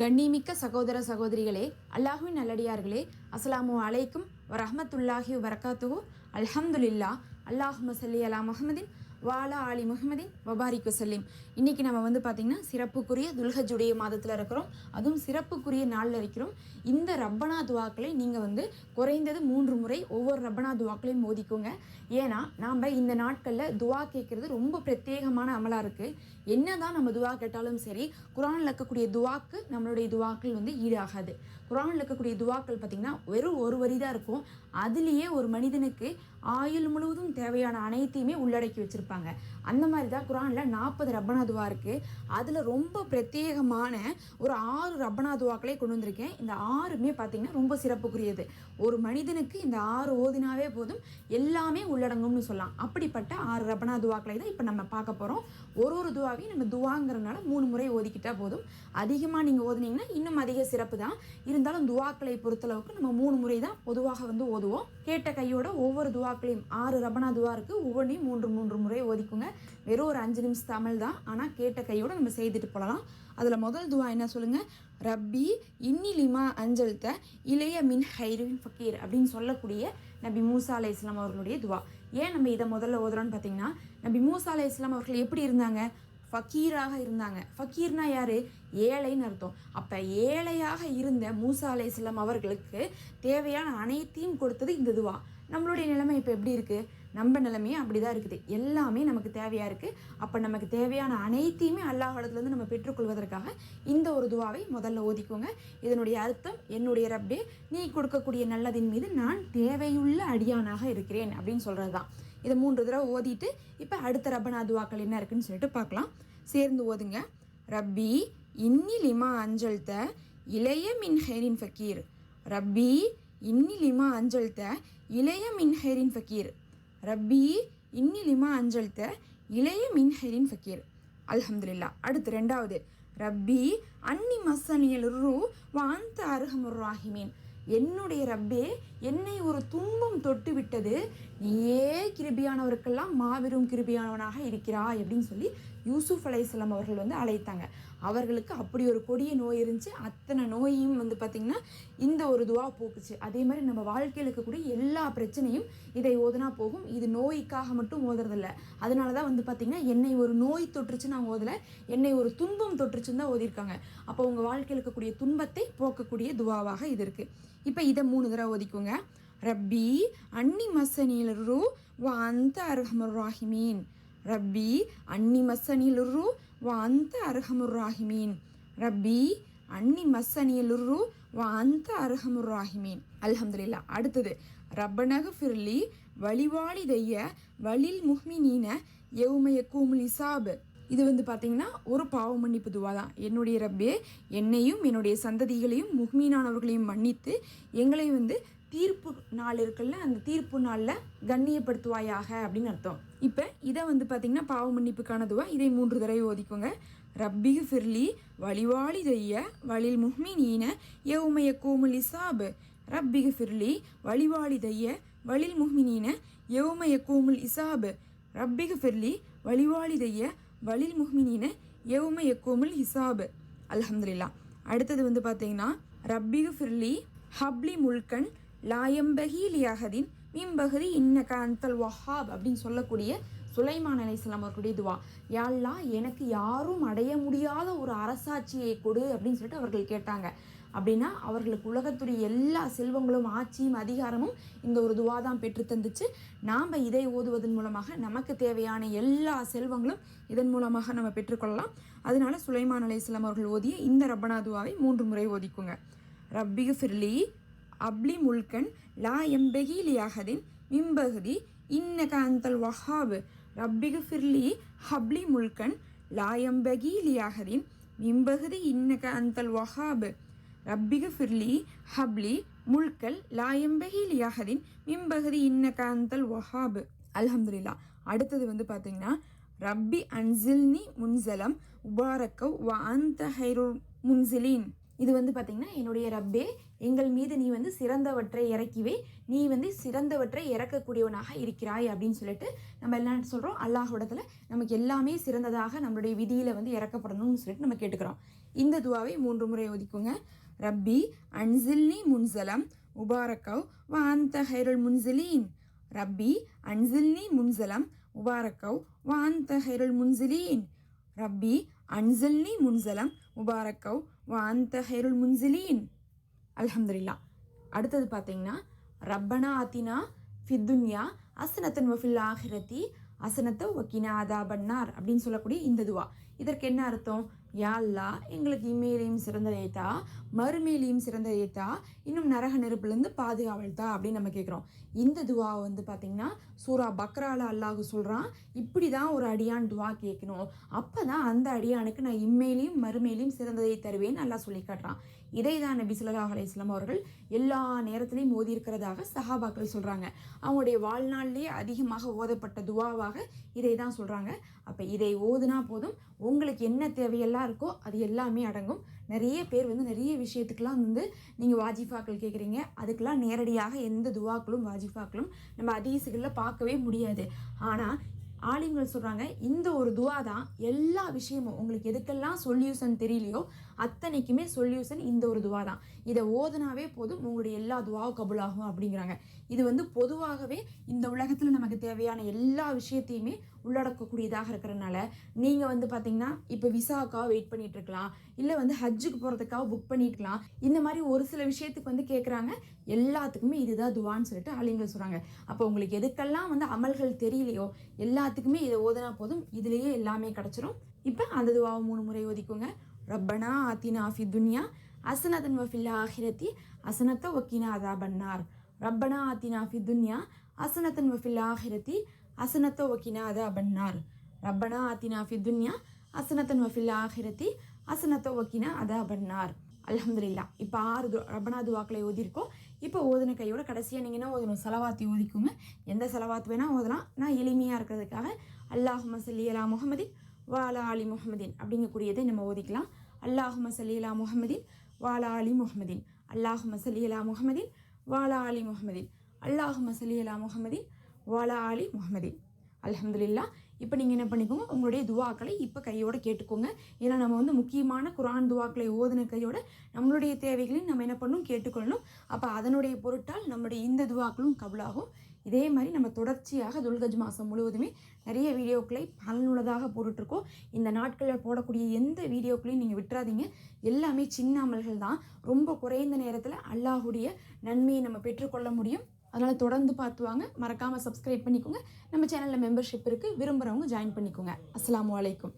கண்ணிமிக்க சகோதர சகோதரிகளே அல்லாஹுவின் நல்லடியார்களே அஸ்லாமு அலைக்கும் வரஹமத்துல்லாஹி வரகாத்துஹு அல்ஹம்துலில்லா அல்லாஹும சல்லி அலா முஹம்மதின் வாலா அலி முஹம்மதின் வபாரிக் வசல்லிம் இன்னைக்கு நம்ம வந்து பார்த்திங்கன்னா சிறப்புக்குரிய துல்ஹஜுடைய மாதத்தில் இருக்கிறோம். அதுவும் சிறப்புக்குரிய நாளில் இருக்கிறோம். இந்த ரப்பனா துவாக்களை நீங்கள் வந்து குறைந்தது மூன்று முறை ஒவ்வொரு ரப்பனா துவாக்களையும் மோதிக்கோங்க. ஏன்னா நாம் இந்த நாட்களில் துவா கேட்குறது ரொம்ப பிரத்யேகமான அமலாக இருக்குது என்னதான் நம்ம துவா கேட்டாலும் சரி குரானில் இருக்கக்கூடிய துவாக்கு நம்மளுடைய துவாக்கள் வந்து ஈடாகாது. குரானில் இருக்கக்கூடிய துவாக்கள் பார்த்திங்கன்னா வெறும் ஒரு வரி தான் இருக்கும். அதுலேயே ஒரு மனிதனுக்கு ஆயுள் முழுவதும் தேவையான அனைத்தையுமே உள்ளடக்கி வச்சுருப்பாங்க. அந்த மாதிரி தான் குரானில் நாற்பது ரப்பனா துவா இருக்குது அதில் ரொம்ப பிரத்யேகமான ஒரு ஆறு ரப்பனா துவாக்களே கொண்டு வந்திருக்கேன். இந்த ஆறுமே பார்த்திங்கன்னா ரொம்ப சிறப்புக்குரியது. ஒரு மனிதனுக்கு இந்த ஆறு ஓதினாவே போதும் எல்லாமே உள்ளடங்கும்னு சொல்லலாம். அப்படிப்பட்ட ஆறு ரப்பனா துவாக்களை தான் இப்போ நம்ம பார்க்க போகிறோம் ஒரு ஒரு துவாவையும் நம்ம துவாங்கிறனால மூணு முறை ஓதிக்கிட்டால் போதும். அதிகமாக நீங்கள் ஓதுனீங்கன்னா இன்னும் அதிக சிறப்பு தான். இருந்தாலும் துவாக்களை பொறுத்தளவுக்கு நம்ம மூணு முறை தான் பொதுவாக வந்து ஓதுவோம். கேட்ட கையோட ஒவ்வொரு துவாக்களையும் ஆறு ரபனா துவா இருக்குது ஒவ்வொன்றையும் மூன்று மூன்று முறை ஓதிக்குங்க. வெறும் ஒரு அஞ்சு நிமிஷம் தமிழ் தான். ஆனால் கேட்ட கையோட நம்ம செய்துட்டு போகலாம் அதில் முதல் துவா என்ன சொல்லுங்கள் ரப்பி இன்னிலிமா அஞ்சல்த இளைய மின் ஹைரின் ஃபக்கீர் அப்படின்னு சொல்லக்கூடிய நபி மூசா அலை இஸ்லாம் அவர்களுடைய துவா. ஏன் நம்ம இதை முதல்ல ஓதுறோன்னு பார்த்தீங்கன்னா நபி மூசா அலை இஸ்லாம் அவர்கள் எப்படி இருந்தாங்க? ஃபக்கீராக இருந்தாங்க. ஃபக்கீர்னா யார்? ஏழைன்னு அர்த்தம். அப்போ ஏழையாக இருந்த மூசா அலை இஸ்லாம் அவர்களுக்கு தேவையான அனைத்தையும் கொடுத்தது இந்த துவா. நம்மளுடைய நிலைமை இப்போ எப்படி இருக்குது நம்ம நிலைமையும் அப்படி தான் இருக்குது. எல்லாமே நமக்கு தேவையாக இருக்குது அப்போ நமக்கு தேவையான அனைத்தையுமே அல்லாஹிடத்துலேருந்து நம்ம பெற்றுக்கொள்வதற்காக இந்த ஒரு துவாவை முதல்ல ஓதிக்கோங்க. இதனுடைய அர்த்தம் என்னுடைய ரப்பே நீ கொடுக்கக்கூடிய நல்லதின் மீது நான் தேவையுள்ள அடியானாக இருக்கிறேன் அப்படின்னு சொல்கிறது தான் இதை மூன்று தடவை ஓதிட்டு இப்போ அடுத்த ரப்பனா துவாக்கள் என்ன இருக்குன்னு சொல்லிட்டு பார்க்கலாம். சேர்ந்து ஓதுங்க. ரப்பி இன்னி லிமா அஞ்சல்த இளைய மின் ஹெரின் ஃபக்கீர். ரப்பி இன்னி லிமா அஞ்சல்த இளைய மின்ஹெரின் ஃபக்கீர். ரப்பி இன்னி லிமா அஞ்சல்த இளைய மின்ஹெரின் ஃபக்கீர். அல்ஹம்துலில்லா. அடுத்து ரெண்டாவது. ரப்பி அன்னி மசனியல் ரூ வாந்த அருகமுர் ராஹிமீன். என்னுடைய ரப்பே என்னை ஒரு துன்பம் தொட்டு விட்டது. நீயே கிருபியானவருக்கெல்லாம் மாபெரும் கிருபியானவனாக இருக்கிறாய் அப்படின்னு சொல்லி யூசுஃப் அலையாம் அவர்கள் வந்து அழைத்தாங்க. அவர்களுக்கு அப்படி ஒரு கொடிய நோய் இருந்துச்சு. அத்தனை நோயையும் வந்து பார்த்திங்கன்னா இந்த ஒரு துவா போக்குச்சு. அதே மாதிரி நம்ம வாழ்க்கையில் இருக்கக்கூடிய எல்லா பிரச்சனையும் இதை ஓதுனா போகும். இது நோய்க்காக மட்டும் ஓதுறதில்ல. அதனால தான் வந்து பார்த்திங்கன்னா என்னை ஒரு நோய் தொற்றுச்சு நான் ஓதலை. என்னை ஒரு துன்பம் தொற்றுச்சுன்னு தான் ஓதிருக்காங்க அப்போ உங்கள் வாழ்க்கையில் இருக்கக்கூடிய துன்பத்தை போக்கக்கூடிய துவாவாக இது இருக்குது இப்போ இதை மூணு தடவை ஒதிக்குங்க ரப்பி அன்னி ரூ வ அந்த அர்ஹமர் ராஹிமீன். ரப்பி அன்னி மசனிலுரு வ அந்த அர்ஹமுர் ராஹிமீன் ரப்பி அன்னி மசனியலுரு வ அந்த அர்ஹமுர் ராஹிமீன் அல்ஹம்துலில்லா அடுத்தது. ரப்பனக ஃபிர்லி வழிவாளிதைய வலில் முஹ்மினீன எவுமைய கூமுலி சாபு இது வந்து பார்த்தீங்கன்னா ஒரு பாவ மன்னிப்பு துவா தான். என்னுடைய ரப்பே என்னையும் என்னுடைய சந்ததிகளையும் முஹ்மீனானவர்களையும் மன்னித்து எங்களை வந்து தீர்ப்பு நாள் இருக்குல்ல அந்த தீர்ப்பு நாளில் கண்ணியப்படுத்துவாயாக அப்படின்னு அர்த்தம். இப்போ இதை வந்து பார்த்திங்கன்னா பாவ மன்னிப்புக்கானதுவா? இதை மூன்று தடவை ஓதிக்கோங்க. ரப்பிகு ஃபிர்லி வழிவாளி தெய்ய வழில் முஹ்மினீன யவுமைய கோமுல் இசாபு. ரப்பிகு ஃபிர்லி வழிவாளி தைய வழில் முஹ்மினீன யவுமைய கோமுல் இசாபு. ரப்பிகு ஃபிர்லி வழிவாளி தைய வலில் முஹ்மினீன யவுமைய கோமுல் ஹிசாபு அலமதுல்லா அடுத்தது வந்து பார்த்தீங்கன்னா ரப்பிகு ஃபிர்லி ஹப்லி முல்கன் லாயம்பகி லியாகதின் மீம்பகுதி இன்னக அந்தல் வஹாப் அப்படின்னு சொல்லக்கூடிய சுலைமான் அலைசலாம் அவர்களுடைய துவா. யாழ்லா எனக்கு யாரும் அடைய முடியாத ஒரு அரசாட்சியை கொடு அப்படின்னு சொல்லிட்டு அவர்கள் கேட்டாங்க. அப்படின்னா அவர்களுக்கு உலகத்துடைய எல்லா செல்வங்களும் ஆட்சியும் அதிகாரமும் இந்த ஒரு துவா தான் பெற்று தந்துச்சு. நாம் இதை ஓதுவதன் மூலமாக நமக்கு தேவையான எல்லா செல்வங்களும் இதன் மூலமாக நம்ம பெற்றுக்கொள்ளலாம் அதனால சுலைமான் அலையாம் அவர்கள் ஓதிய இந்த ரப்பனா துவாவை மூன்று முறை ஓதிக்குங்க. ரப்பிகு ஃபிர்லி அப்லி முல்கன் லா எம்பெகி லியாகதின் மிம்பகுதி இன்னக அந்தல் வஹாபு. ரப்பிகு ஃபிர்லி ஹப்ளி முல்கன் லா எம்பெகி லியாகதின் மிம்பகுதி இன்னக அந்தல் வஹாபு. ரப்பிக ஃபிர்லி ஹப்லி முல்கல் லாயம்பகி லியாகதின் மிம்பகுதி இன்னக அந்தல் வஹாபு. அல்ஹம்துலில்லா அடுத்தது வந்து பார்த்தீங்கன்னா ரப்பி அன்சில்னி முன்சலம் உபாரக்கவ் வ அந்த ஹைருல் முன்சிலின். இது வந்து பார்த்திங்கன்னா என்னுடைய ரப்பே எங்கள் மீது நீ வந்து சிறந்தவற்றை இறக்கிவே. நீ வந்து சிறந்தவற்றை இறக்கக்கூடியவனாக இருக்கிறாய் அப்படின்னு சொல்லிட்டு நம்ம என்ன சொல்கிறோம் அல்லாஹோடத்தில் நமக்கு எல்லாமே சிறந்ததாக நம்மளுடைய விதியில் வந்து இறக்கப்படணும்னு சொல்லிட்டு நம்ம கேட்டுக்கிறோம். இந்த துவாவை மூன்று முறை ஒதுக்குங்க. ரப்பி அன்சில்னி முன்சலம் முபாரக்கவ் வ அந்த ஹைருல் முன்சிலீன். ரப்பி அன்சில்னி முன்சலம் முபாரக்கவ் வ அந்த ஹைருல் முன்சிலீன். ரப்பி அன்சில்னி முன்சலம் முபாரக்கவ் அந்த ஹெருல் முன்சிலீன் அலமதுல்லா அடுத்தது பார்த்தீங்கன்னா ரப்பனா அத்தினா ஃபித்துன்யா அசனத்தன் வஃபில் ஆஹிரத்தி அசனத்தை ஒக்கினா அதா பண்ணார் அப்படின்னு சொல்லக்கூடிய இந்த துவா. இதற்கு என்ன அர்த்தம்? யா எங்களுக்கு இம்மையிலையும் சிறந்ததைத்தா மறுமையிலையும் சிறந்ததைத்தா இன்னும் நரக நெருப்புலேருந்து பாதுகாவல்தா அப்படின்னு நம்ம கேட்குறோம் இந்த துவாவை வந்து பார்த்திங்கன்னா சூரா பக்ரால அல்லாஹ் சொல்கிறான் இப்படி தான் ஒரு அடியான் துவா கேட்கணும் அப்போ தான் அந்த அடியானுக்கு நான் இம்மையிலையும் மறுமையிலையும் சிறந்ததை தருவேன்னு நல்லா சொல்லி காட்டுறான். இதை தான் நபி ஸல்லல்லாஹு அலையம் அவர்கள் எல்லா நேரத்திலையும் ஓதி இருக்கிறதாக சஹாபாக்கள் சொல்கிறாங்க அவங்களுடைய வாழ்நாளிலேயே அதிகமாக ஓதப்பட்ட துவாவாக இதை தான் சொல்கிறாங்க அப்போ இதை ஓதுனா போதும். உங்களுக்கு என்ன தேவையெல்லாம் இருக்கோ அது எல்லாமே அடங்கும். நிறைய பேர் வந்து நிறைய விஷயத்துக்கெலாம் வந்து நீங்கள் வாஜிஃபாக்கள் கேட்குறீங்க. அதுக்கெல்லாம் நேரடியாக எந்த துவாக்களும் வாஜிஃபாக்களும் நம்ம அதீசுகளில் பார்க்கவே முடியாது. ஆனால் ஆலிம்கள் சொல்கிறாங்க இந்த ஒரு துவா தான் எல்லா விஷயமும் உங்களுக்கு எதுக்கெல்லாம் சொல்யூஷன் தெரியலையோ அத்தனைக்குமே சொல்யூஷன் இந்த ஒரு துவா தான் இதை ஓதுனாவே போதும் உங்களுடைய எல்லா துவாவும் கபுலாகும் அப்படிங்கிறாங்க. இது வந்து பொதுவாகவே இந்த உலகத்தில் நமக்கு தேவையான எல்லா விஷயத்தையுமே உள்ளடக்கக்கூடியதாக இருக்கிறனால நீங்கள் வந்து பார்த்தீங்கன்னா இப்போ விசாக்காக வெயிட் பண்ணிட்டு இருக்கலாம் இல்லை வந்து ஹஜ்ஜுக்கு போகிறதுக்காக புக் பண்ணிருக்கலாம் இந்த மாதிரி ஒரு சில விஷயத்துக்கு வந்து கேட்குறாங்க எல்லாத்துக்குமே இதுதான் துவான்னு சொல்லிட்டு ஆலிம்கள் சொல்கிறாங்க அப்போ உங்களுக்கு எதுக்கெல்லாம் வந்து அமல்கள் தெரியலையோ எல்லாத்துக்குமே இதை ஓதுனா போதும். இதுலேயே எல்லாமே கிடச்சிரும். இப்போ அந்த துவாவை மூணு முறை ஒதுக்குங்க ரப்பனா ஆத்தினா ஃபி துன்யா அசனதன் வஃபில் ஆஹிரத்தி அசனத்த ஒக்கினா அதா பன்னார் ரப்பனா ஆத்தினா ஃபி துன்யா அசனத்தன் வஃபில் ஆஹிரத்தி அசனத்த ஒக்கினா அதா பன்னார் ரப்பனா ஆத்தினா ஃபி துன்யா அசனத்தன் வஃபில் ஆஹிரத்தி அசனத்த ஒக்கினா அதா பன்னார் அலமதுல்லா இப்போ ஆறு து ரப்பனா துவாக்களை ஓதிருக்கோம் இப்போ ஓதின கையோட கடைசியாக நீங்கள் என்ன ஓதணும் செலவாத்தி ஓதிக்குங்க எந்த செலவாத்து வேணால் ஓதலாம் நான் எளிமையாக இருக்கிறதுக்காக அல்லாஹ் மசல்லி அலா முகமதி வாலா அலி முஹம்மதின் அப்படிங்கக்கூடியதை நம்ம ஓதிக்கலாம். அல்லாஹு மசலீலா அலா வாலா அலி முஹம்மதின். அல்லாஹு மசலீலா அலா வாலா அலி முகமதீன் அல்லாஹு மசலீலா அலா வாலா அலி முஹம்மதின். அலமதுல்லா இப்போ நீங்கள் என்ன பண்ணிக்கோங்க உங்களுடைய துவாக்களை இப்போ கையோட கேட்டுக்கோங்க. ஏன்னா நம்ம வந்து முக்கியமான குரான் துவாக்களை ஓதுன கையோட நம்மளுடைய தேவைகளையும் நம்ம என்ன பண்ணணும் கேட்டுக்கொள்ளணும். அப்போ அதனுடைய பொருட்டால் நம்முடைய இந்த துவாக்களும் கபுலாகும். இதே மாதிரி நம்ம தொடர்ச்சியாக துல்கஜ் மாதம் முழுவதுமே நிறைய வீடியோக்களை பலனுள்ளதாக போட்டுட்ருக்கோம். இந்த நாட்களில் போடக்கூடிய எந்த வீடியோக்களையும் நீங்கள் விட்டுறாதீங்க. எல்லாமே சின்ன அமல்கள் தான். ரொம்ப குறைந்த நேரத்தில் அல்லாஹுடைய நன்மையை நம்ம பெற்றுக்கொள்ள முடியும். அதனால் தொடர்ந்து பார்த்து வாங்க. மறக்காமல் சப்ஸ்கிரைப் பண்ணிக்கோங்க. நம்ம சேனலில் மெம்பர்ஷிப் இருக்குது விரும்புகிறவங்க ஜாயின் பண்ணிக்கோங்க. அஸ்லாம் அலைக்கும்.